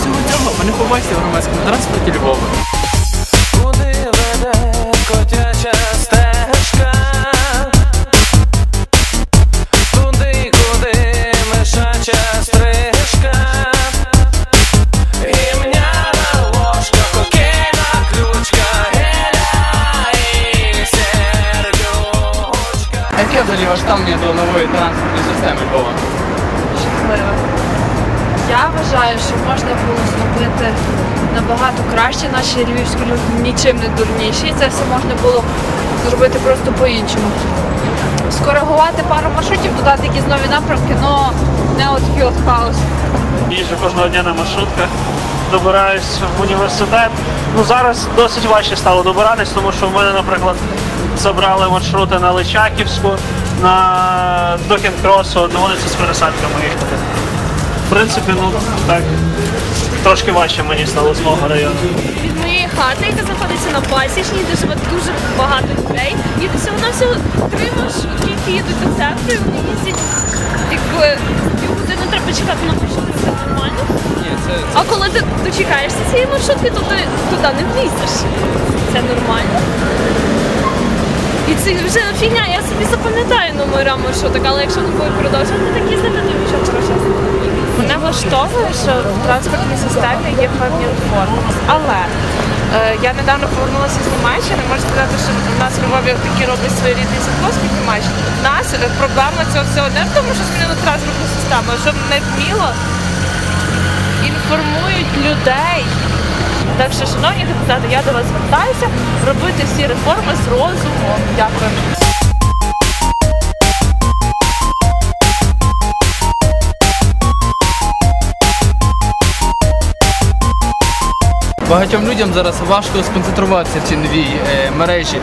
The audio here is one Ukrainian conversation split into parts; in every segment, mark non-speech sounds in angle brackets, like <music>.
Всього цього ви не побачите в громадському транспорті Львова. Куди веде котяча стежка? Туди, куди мишача стрижка. Гімняна ложка, кокейна ключка, геля і сердючка. А яке взагалі ваше ставлення до нової транспортної системи Львова? Я вважаю, що можна було зробити набагато краще. Наші львівські люди нічим не дурніші. Це все можна було зробити просто по-іншому. Скоригувати пару маршрутів, додати якісь нові напрямки, але не от такий от хаос. їжджу кожного дня на маршрутках, добираюсь в університет. Ну зараз досить важче стало добиратись, тому що в мене, наприклад, забрали маршрути на Личаківську, на до Кінкросу, доводиться з пересадками їхати. В принципі, ну так трошки важче мені стало з мого району. від моєї хати, яка знаходиться на пасічній, де живе дуже багато людей. І ти всього на всього три маршрутки, які їдуть до центру, і вони їздять якби півгодини треба чекати на маршрутку, це нормально. А коли ти дочекаєшся цієї маршрутки, то ти туди не влізеш. Це нормально. І це вже фігня, я собі запам'ятаю номера маршруток, але якщо вони будуть продовжувати так їздити, то нічого хорошого. Мене влаштовує, що в транспортній системі є певні реформи. Але е, я недавно повернулася з Німеччини. Можу сказати, що в нас в Львові такі роблять свої рідний завхоз в Німеччині. У нас е, проблема цього всього не в тому, що змінили транспортну систему, а що не вміло інформують людей. Так що, шановні депутати, я до вас звертаюся робити всі реформи з розумом. Дякую. Багатьом людям зараз важко сконцентруватися в цій новій е, мережі.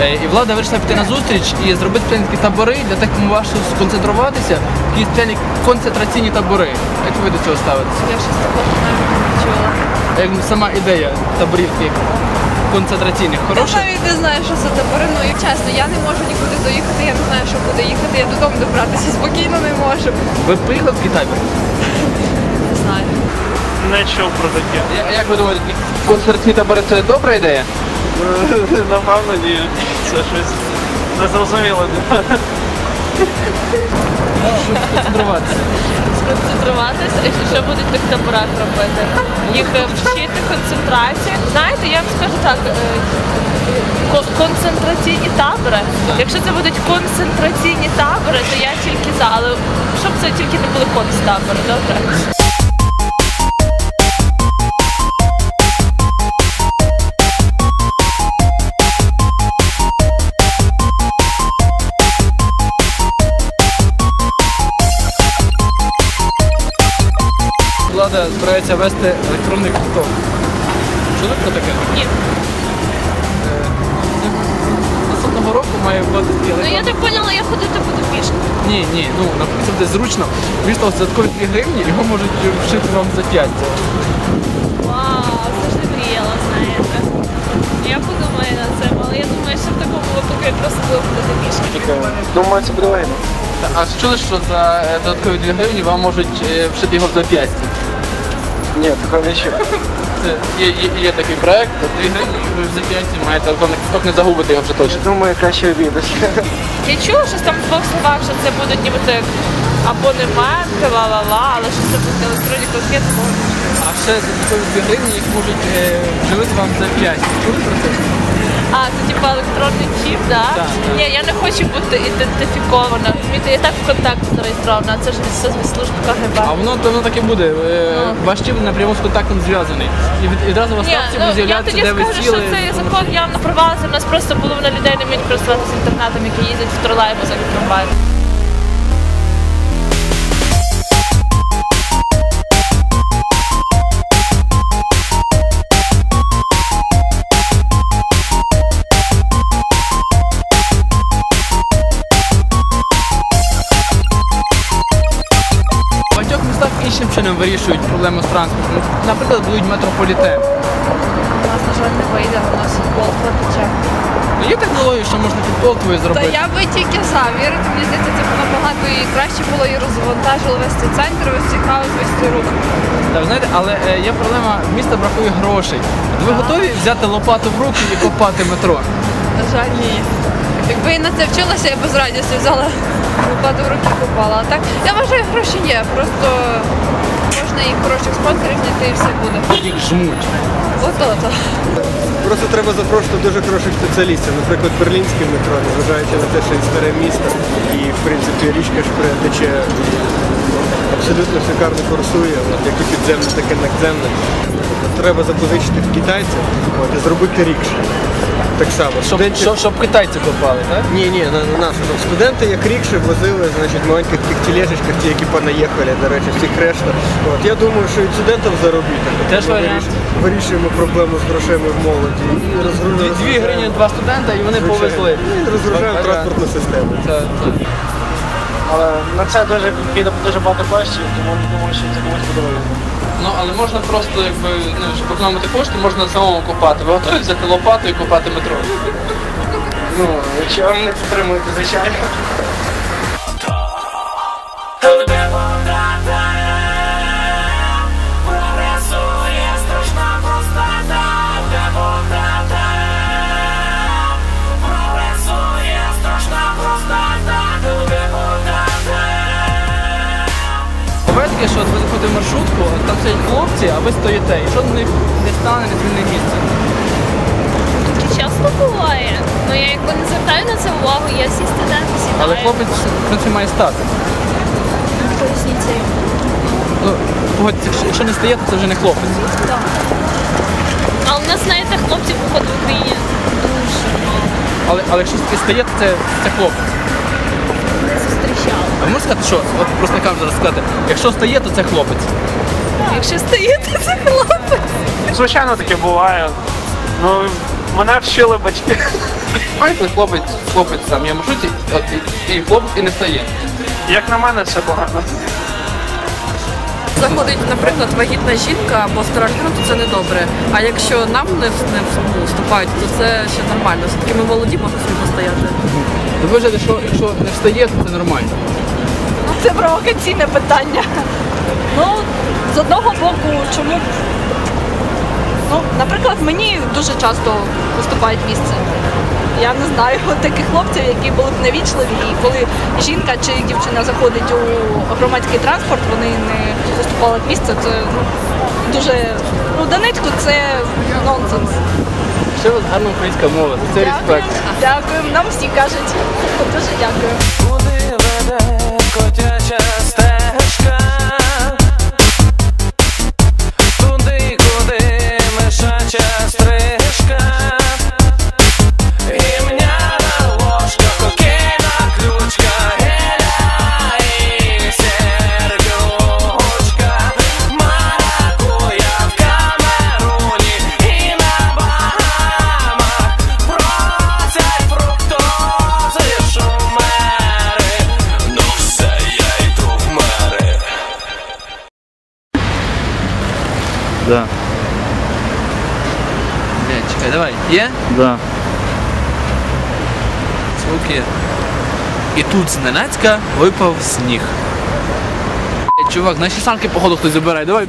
Е, і влада вирішила піти на зустріч і зробити спеціальні табори для тих, кому важко сконцентруватися, такі спеціальні концентраційні табори. Як ви до цього ставитеся? Я щось такого навіть не чула. Як сама ідея таборів таких концентраційних Я навіть не знаю, що це табори. Ну, як чесно, я не можу нікуди доїхати, я не знаю, що куди їхати, я додому добратися спокійно не можу. Ви поїхали в табір? <laughs> Не знаю. Не чув про таке. Я- Як ви думаєте, концентраційні табори це добра ідея? <laughs> Напевно, ні. Це щось незрозуміло. Сконцентруватися. сконцентруватися, і що будуть тих таборах робити? Їх е, вчити концентрації. Знаєте, я вам скажу так. е, Концентраційні табори. Якщо це будуть концентраційні табори, то я тільки за, але щоб це тільки не були концтабори, добре? Збирається вести електронний квиток. Чули про таке? Ні. Наступного року має вводити Ну я електронний так поняла, я ходити буду пішки. Ні, ні, ну наприклад, буде зручно. Вийшло додаткові 2 гривні, його можуть вшити вам за 5. Вау, це ж не мріяла, знаєте. Я подумаю над цим, але я думаю, що в такому випадку я просто буду ходити пішки. Думаю, це буде вигідно. А чули, що за е, додаткові 2 гривні вам можуть е, вшити його в зап'ястя? Ні, такого не чув. Це є, є, є такий проект, дві гривні, ви в закінці маєте квиток, не загубити його вже точно. Думаю, краще обідати. Я чула, що там в двох словах, що це будуть нібито як абонементи, ла-ла-ла, але що це будуть електронні квитки, такого не чула. А ще за 2 гривні їх можуть е, вживити вам за п'ять. Чули про це? А, це типу електронний чіп, да? Так, так. Ні, я не хочу бути ідентифікована. Розумієте, я так в контакті зареєстрована, а це ж все служба КГБ. А воно, воно так і буде. Е, Ваш чіп напряму з контактом зв'язаний. І від- відразу у вас Ні, ставці ну, буде я з'являтися, тоді де ви скажу, сіли. що цей закон явно провалився. У нас просто було на людей не вміють користуватися інтернетом, які їздять в тролейбусах і трамваях. Вирішують проблему з транспортом. Наприклад, будуть метрополітен. У нас, на жаль, не вийде, у нас футбол потече. Ну, Є технології, що можна футболкою Та зробити. я би тільки за вірити, мені здається, це було набагато і краще було і розвантажили весь цей центр, весь цей хаос, весь цей рух. Так, знаєте, але е, є проблема, в міста бракує грошей. Ви готові взяти лопату в руки і копати метро? На жаль, ні. Якби я на це вчилася, я б з радістю взяла лопату в руки і купала. А так, я вважаю, гроші є. Просто можна і хороших спонсорів знайти і все буде. Їх жмуть. Ото-то. Просто треба запрошувати дуже хороших спеціалістів. Наприклад, берлінське метро, незважаючи на те, що і старе місто, і в принципі річка Шпре тече абсолютно шикарно курсує, от, як і підземне, так і надземне. Треба запозичити в китайців от, і зробити рікшу. Так само. Щоб, Студентів- щоб, щоб китайці копали, так? ні, ні, на, на нашу. Там студенти як рікші возили, значить, в маленьких тих тележечках, ті, які понаїхали, до речі, всіх решта. От, я думаю, що і студентам заробити. Теж варіант. Вирішуємо проблему з грошима в молоді. І розгру- Дві розгружаємо- гривні, два студента і вони Звичайно. повезли. Ну, і розгружаємо транспортну систему. Це, це. Але на це дуже піде дуже багато коштів, тому не думаю, що це комусь буде вигідно. Ну, але можна просто, якби, ну, щоб економити кошти, можна самому копати. Ви готові взяти лопату і копати метро? Ну, якщо ви не підтримуєте, звичайно. Таке, що от ви заходите в маршрутку, там сидять хлопці, а ви стоїте, і що з них не стане не звільне місце. Таке часто буває. Ну я якби не звертаю на це увагу, я всі студенти сідаю. Але хлопець, в принципі, має стати. Поясніть. Ну, погодьтеся, якщо- якщо не стає, то це вже не хлопець. А у нас, знаєте, хлопців походу в Україні дуже мало. Але, але якщо таки стає, то це, це хлопець. Не зустрічала. А ви можете сказати, що, от просто кажу зараз сказати, якщо стає, то це хлопець. Якщо стає, то це хлопець. Звичайно, таке буває. Ну, мене вчили батьки. Знаєте, хлопець, хлопець сам є в маршруті, от, і, і хлопець і не стає. Як на мене, це погано. Заходить, наприклад, вагітна жінка або стара людина, то це не добре. А якщо нам не, не вступають, то це ще нормально. Все-таки ми молоді, можемо собі постояти. Ви вважаєте, що якщо не встає, то це нормально. Це провокаційне питання. Ну, з одного боку, чому? Ну, наприклад, мені дуже часто виступають місце. Я не знаю <laughs> таких хлопців, які були б невічливі, і коли жінка чи дівчина заходить у громадський транспорт, вони не виступали б місце. Це ну, дуже ну, Донецьку це нонсенс. Ще вас гарна українська мова, за це респект. Дякую. Нам всі кажуть. Дуже дякую. Да. Звуки. І тут зненацька випав сніг. Чувак, наші санки, походу, хтось забирає. Давай.